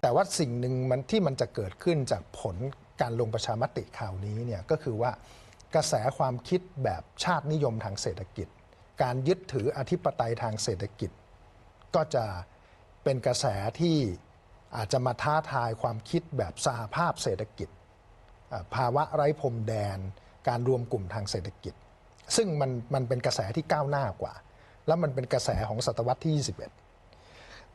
แต่ว่าสิ่งหนึ่งมันที่มันจะเกิดขึ้นจากผลการลงประชามติคราวนี้เนี่ยก็คือว่ากระแสความคิดแบบชาตินิยมทางเศรษฐกิจ การยึดถืออธิปไตยทางเศรษฐกิจ ก็จะเป็นกระแสที่อาจจะมาท้าทายความคิดแบบสหภาพเศรษฐกิจ ภาวะไร้พรมแดน การรวมกลุ่มทางเศรษฐกิจ ซึ่งมันมันเป็นกระแสที่ก้าวหน้ากว่า แล้วมันเป็นกระแสของศตวรรษที่ 21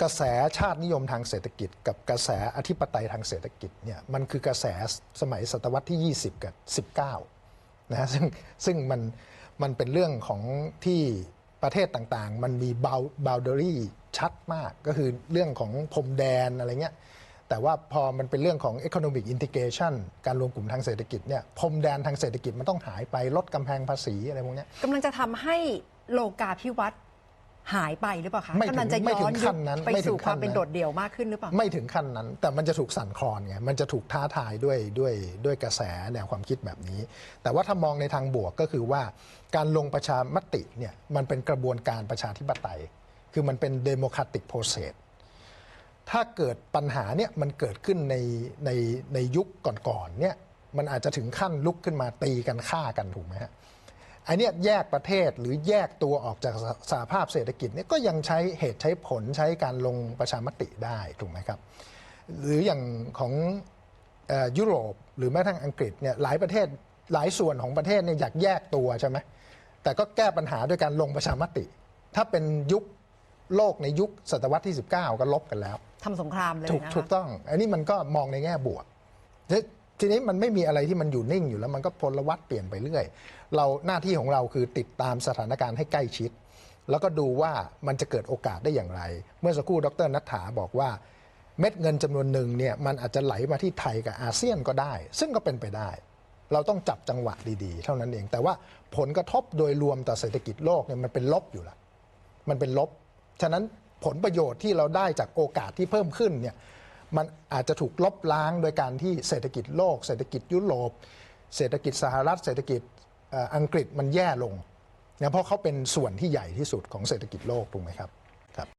กระแสชาตินิยมทางเศรษฐกิจ กับกระแสอธิปไตยทางเศรษฐกิจเนี่ยมันคือกระแสสมัยศตวรรษที่ 20 กับ 19นะฮะซึ่งซึ่งมันมันเป็นเรื่องของที่ประเทศต่างๆ มันมี boundary ชัดมากก็คือเรื่องของพรมแดนอะไรเงี้ยแต่ว่าพอมันเป็นเรื่องของ economic integration การรวมกลุ่มทางเศรษฐกิจเนี่ยพรมแดนทางเศรษฐกิจมันต้องหายไปลดกำแพงภาษีอะไรพวกนี้กำลังจะทำให้โลกาภิวัตน์ หายไปหรือเปล่าคะไม่ถึงกำลังจะไม่ถึย้องนขั้ยุนคนั้นไปไม่ถึงสู่ความขั้นเป็นนั้นโดดเดี่ยวมากขึ้นหรือเปล่า ไม่ถึงขั้นนั้น แต่มันจะถูกสั่นคลอนไงมันจะถูกท้าทายด้วยด้วยด้วยกระแสแนวความคิดแบบนี้ แต่ว่าถ้ามองในทางบวกก็คือว่า การลงประชามติเนี่ยมันเป็นกระบวนการประชาธิปไตย คือมันเป็น democratic process ถ้าเกิดปัญหาเนี่ยมันเกิดขึ้นในในในยุคก่อนๆเนี่ยมันอาจจะถึงขั้นลุกขึ้นมาตีกันฆ่ากันถูกไหมฮะไอเนี้ยแยกประเทศหรือแยกตัวออกจากสสหภาพเศรษฐกิจเนี่ยก็ยังใช้เหตุใช้ผลใช้การลงประชามติได้ถูกไหมครับ หรืออย่างของเอ่อยุโรปหรือแม้กระทั่งอังกฤษเนี่ยหลายประเทศหลายส่วนของประเทศเนี่ยอยากแยกตัวใช่ไหมแต่ก็แก้ปัญหาด้วยการลงประชามติ ถ้าเป็นยุคโลกในยุคศตวรรษที่ 19 ก็ลบกันแล้วทำสงครามเลยถูกนะคะถูกต้อง อันนี้มันก็มองในแง่บวก ทีนี้มันไม่มีอะไรที่มันอยู่นิ่งอยู่แล้วมันก็พลวัตเปลี่ยนไปเรื่อย เราหน้าที่ของเราคือติดตามสถานการณ์ให้ใกล้ชิด แล้วก็ดูว่ามันจะเกิดโอกาสได้อย่างไร เมื่อสักครู่ดรนัฐาบอกว่าเม็ดเงินจำนวนหนึ่งเนี่ยมันอาจจะไหลมาที่ไทยกับอาเซียนก็ได้ ซึ่งก็เป็นไปได้ เราต้องจับจังหวะดีๆ เท่านั้นเอง แต่ว่าผลกระทบโดยรวมต่อเศรษฐกิจโลกเนี่ยมันเป็นลบอยู่ล้วมันเป็นลบ ฉะนั้นผลประโยชน์ที่เราได้จากโอกาสที่เพิ่มขึ้นเนี่ย มันอาจจะถูกลบล้างโดยการที่เศรษฐกิจโลก เศรษฐกิจยุโรป เศรษฐกิจสหรัฐ เศรษฐกิจอังกฤษมันแย่ลงเนี่ยเพราะเขาเป็นส่วนที่ใหญ่ที่สุดของเศรษฐกิจโลกถูกไหมครับ